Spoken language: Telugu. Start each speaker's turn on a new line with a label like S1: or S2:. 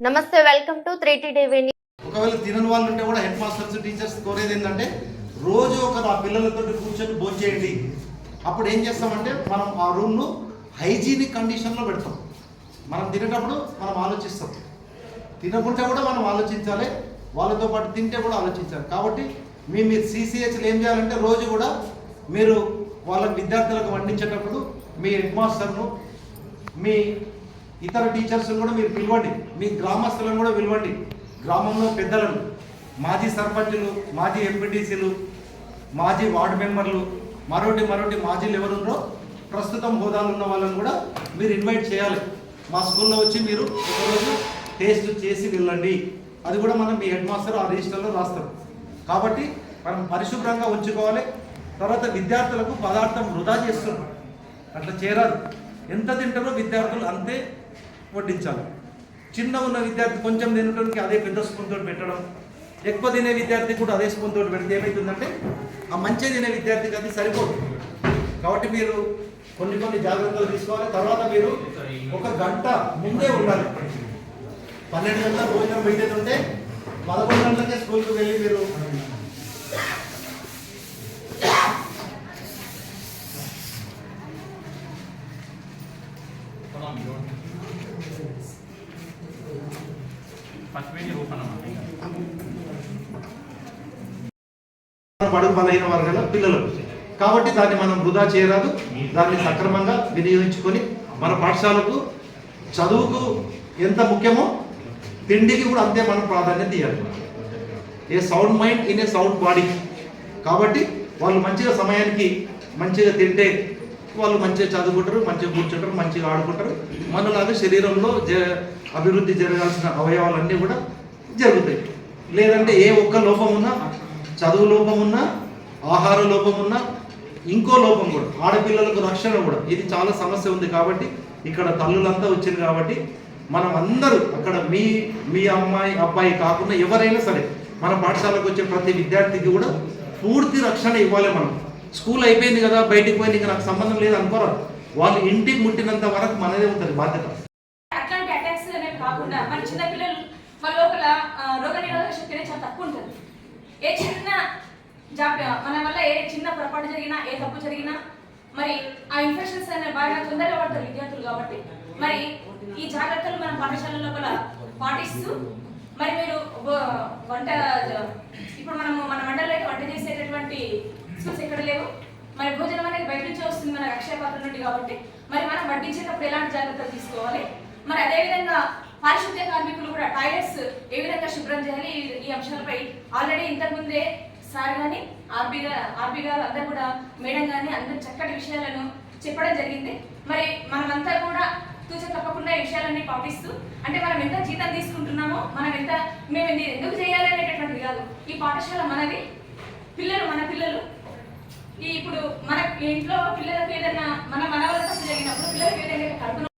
S1: నమస్తే వెల్కమ్ టు త్రీ టీవీ
S2: ఒకవేళ తినని వాళ్ళు ఉంటే కూడా హెడ్ మాస్టర్స్ టీచర్స్ కోరేది ఏంటంటే రోజు ఒక ఆ పిల్లలతో కూర్చొని భోజనం చేయండి. అప్పుడు ఏం చేస్తామంటే మనం ఆ రూమ్ను హైజీనిక్ కండిషన్లో పెడతాం. మనం తినేటప్పుడు మనం ఆలోచిస్తాం. తినకుంటే కూడా మనం ఆలోచించాలి వాళ్ళతో పాటు తింటే కూడా ఆలోచించాలి. కాబట్టి మీ మీరు సీసీహెచ్లు ఏం చేయాలంటే రోజు కూడా మీరు వాళ్ళ విద్యార్థులకు వండించేటప్పుడు మీ హెడ్ మాస్టర్ను మీ ఇతర టీచర్స్ని కూడా మీరు పిలవండి. మీ గ్రామస్తులను కూడా పిలవండి. గ్రామంలో పెద్దలను మాజీ సర్పంచులు మాజీ ఎంపీటీసీలు మాజీ వార్డు మెంబర్లు మరోటి మరోటి మాజీలు ఎవరున్నారో ప్రస్తుతం హోదాలు ఉన్న వాళ్ళని కూడా మీరు ఇన్వైట్ చేయాలి. మా స్కూల్లో వచ్చి మీరు ఒకరోజు టేస్ట్ చేసి వెళ్ళండి. అది కూడా మనం మీ హెడ్ మాస్టర్ ఆ రిజిస్టర్లో రాస్తారు కాబట్టి మనం పరిశుభ్రంగా ఉంచుకోవాలి. తర్వాత విద్యార్థులకు పదార్థం వృధా చేస్తున్నాం. అట్లా చేరాలి ఎంత తింటారో విద్యార్థులు అంతే వడ్డించాలి. చిన్న ఉన్న విద్యార్థి కొంచెం తినడానికి అదే పెద్ద స్పూన్ తోటి పెట్టడం ఎక్కువ తినే విద్యార్థి కూడా అదే స్పూన్ తోటి పెడితే ఏమవుతుందంటే ఆ మంచిగా తినే విద్యార్థికి అది సరిపోదు. కాబట్టి మీరు కొన్ని కొన్ని జాగ్రత్తలు తీసుకోవాలి. తర్వాత మీరు ఒక గంట ముందే ఉండాలి. పన్నెండు గంటల భోజనం పెట్టేది ఉంటే పదకొండు గంటలకే స్కూల్కి వెళ్ళి మీరు
S3: ఫస్ట్ పేజీ ఓపెన్
S2: బడుగు బలహీన వర్గాల పిల్లలు కాబట్టి దాన్ని మనం వృధా చేయరాదు. దాన్ని సక్రమంగా వినియోగించుకొని మన పాఠశాలకు చదువుకు ఎంత ముఖ్యమో తిండికి కూడా అంతే మనం ప్రాధాన్యత ఇవ్వాలి a sound mind in a sound body కాబట్టి వాళ్ళు మంచిగా సమయానికి మంచిగా తింటే వాళ్ళు మంచిగా చదువుకుంటారు మంచిగా కూర్చుంటారు మంచిగా ఆడుకుంటారు. మనలాగా శరీరంలో జ అభివృద్ధి జరగాల్సిన అవయవాలన్నీ కూడా జరుగుతాయి. లేదంటే ఏ ఒక్క లోపం ఉన్నా చదువు లోపం ఉన్నా ఆహార లోపం ఉన్నా ఇంకో లోపం కూడా ఆడపిల్లలకు రక్షణ కూడా. ఇది చాలా సమస్య ఉంది కాబట్టి ఇక్కడ తల్లులంతా వచ్చింది కాబట్టి మనం అందరూ అక్కడ మీ మీ అమ్మాయి అబ్బాయి కాకుండా ఎవరైనా సరే మన పాఠశాలకు వచ్చే ప్రతి విద్యార్థికి కూడా పూర్తి రక్షణ ఇవ్వాలి మనం. స్కూల్ అయిపోయింది కదా బయటికి పోయింది ఇంకా నాకు సంబంధం లేదు అనుకోరా. వాళ్ళు ఇంటికి ముట్టినంత వరకు మనదే ఉంటుంది బాధ్యత.
S4: అట్లాంటి అటాక్స్ అనేవి కాకుండా మన చిన్న పిల్లలు వాళ్ళ లోపల రోగ నిరోధక శక్తి అనేది చాలా తక్కువ ఉంటుంది. ఏ చిన్న జాప్యం మన వల్ల ఏ చిన్న పొరపాటు జరిగినా ఏ తప్పు జరిగినా మరి ఆ ఇన్ఫెక్షన్స్ అనే బాగా తొందరగా పడతారు విద్యార్థులు కాబట్టి. మరి ఈ జాగ్రత్తలు మనం పాఠశాల లోపల పాటిస్తూ మరి మీరు వంట ఇప్పుడు మనము మన మండలిలో అయితే వంట చేసేటటువంటి స్కూల్స్ ఎక్కడ లేవు? మరి భోజనం అనేది బయట నుంచి వస్తుంది మన అక్షయ పాత్ర నుండి కాబట్టి. మరి మనం వడ్డించేటప్పుడు ఎలాంటి జాగ్రత్తలు తీసుకోవాలి? మరి అదేవిధంగా పారిశుద్ధ్య కార్మికులు కూడా టాయిలెట్స్ ఏ విధంగా శుభ్రం చేయాలి? ఈ- అంశాలపై ఆల్రెడీ ఇంతకుముందే సార్ కానీ ఆర్బీ గారు ఆర్బీ గారు అందరు కూడా మేడం కానీ అందరు చక్కటి విషయాలను చెప్పడం జరిగింది. మరి మనమంతా కూడా తూచ తప్పకుండా ఈ విషయాలన్నీ పాటిస్తూ అంటే మనం ఎంత జీతం తీసుకుంటున్నామో మనం ఎంత మేము ఎందుకు చేయాలి అనేటటువంటిది కాదు. ఈ పాఠశాల మనది పిల్లలు మన ఇప్పుడు మన ఇంట్లో పిల్లలకు ఏదైనా మన మన వల్ల తప్పు జరిగినప్పుడు పిల్లలకు ఏదైనా కడుపు